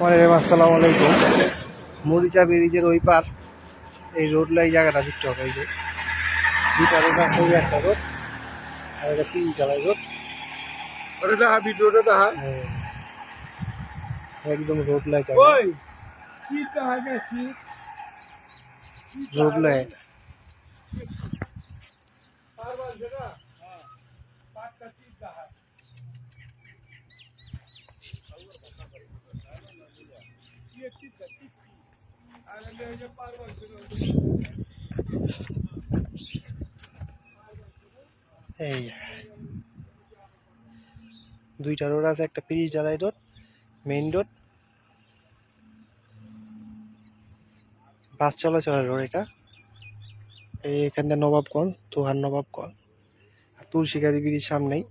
ওয়ালাইকুম আসসালামু আলাইকুম। মরিচা ব্রিজের ওই পার এই রোড লাই জায়গাটা দেখতে হবে এই যে। দুইটা রোড আছে ওই একটা রোড আর একটা তিন চালাই রোড। ওটা দেখা ভিডিওটা হ্যাঁ। একদম রোড লাই ওই কি গেছি? রোড লাই। বারবার হ্যাঁ পাঁচটা এই দুইটা রোড আছে, একটা পিরিশ জ্বালাই রোড মেইন রোড বাস চলাচলের রোড এটা। এখানটা নবাবগঞ্জ তুহার নবাবগঞ্জ। আর তুলসী গাড়ি বিড়ির সামনেই।